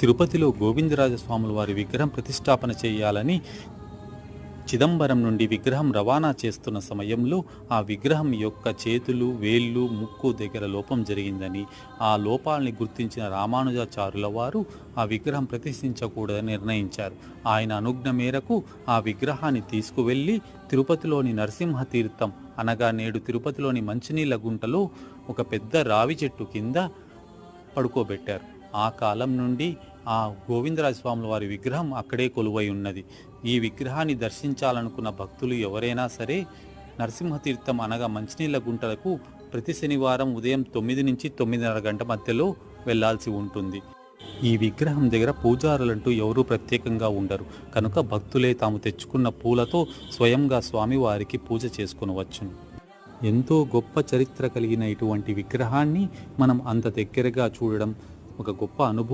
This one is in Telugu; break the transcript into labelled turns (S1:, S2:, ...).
S1: తిరుపతిలో గోవిందరాజస్వాముల వారి విగ్రహం ప్రతిష్టాపన చేయాలని చిదంబరం నుండి విగ్రహం రవాణా చేస్తున్న సమయంలో ఆ విగ్రహం యొక్క చేతులు వేళ్ళు ముక్కు దగ్గర లోపం జరిగిందని ఆ లోపాలని గుర్తించిన రామానుజాచారుల వారు ఆ విగ్రహం ప్రతిష్ఠించకూడదని నిర్ణయించారు. ఆయన అనుజ్ఞ మేరకు ఆ విగ్రహాన్ని తీసుకువెళ్ళి తిరుపతిలోని నరసింహ తీర్థం అనగా నేడు తిరుపతిలోని మంచినీళ్ళ గుంటలో ఒక పెద్ద రావి చెట్టు కింద పడుకోబెట్టారు. ఆ కాలం నుండి ఆ గోవిందరాజ స్వాముల వారి విగ్రహం అక్కడే కొలువై ఉన్నది. ఈ విగ్రహాన్ని దర్శించాలనుకున్న భక్తులు ఎవరైనా సరే నరసింహతీర్థం అనగా మంచినీళ్ళ గుంటలకు ప్రతి శనివారం ఉదయం తొమ్మిది నుంచి తొమ్మిదిన్నర గంట మధ్యలో వెళ్ళాల్సి ఉంటుంది. ఈ విగ్రహం దగ్గర పూజారులంటూ ఎవరూ ప్రత్యేకంగా ఉండరు. కనుక భక్తులే తాము తెచ్చుకున్న పూలతో స్వయంగా స్వామివారికి పూజ చేసుకునవచ్చును. ఎంతో గొప్ప చరిత్ర కలిగిన ఇటువంటి విగ్రహాన్ని మనం అంత దగ్గరగా చూడడం ఒక గొప్ప అనుభూతి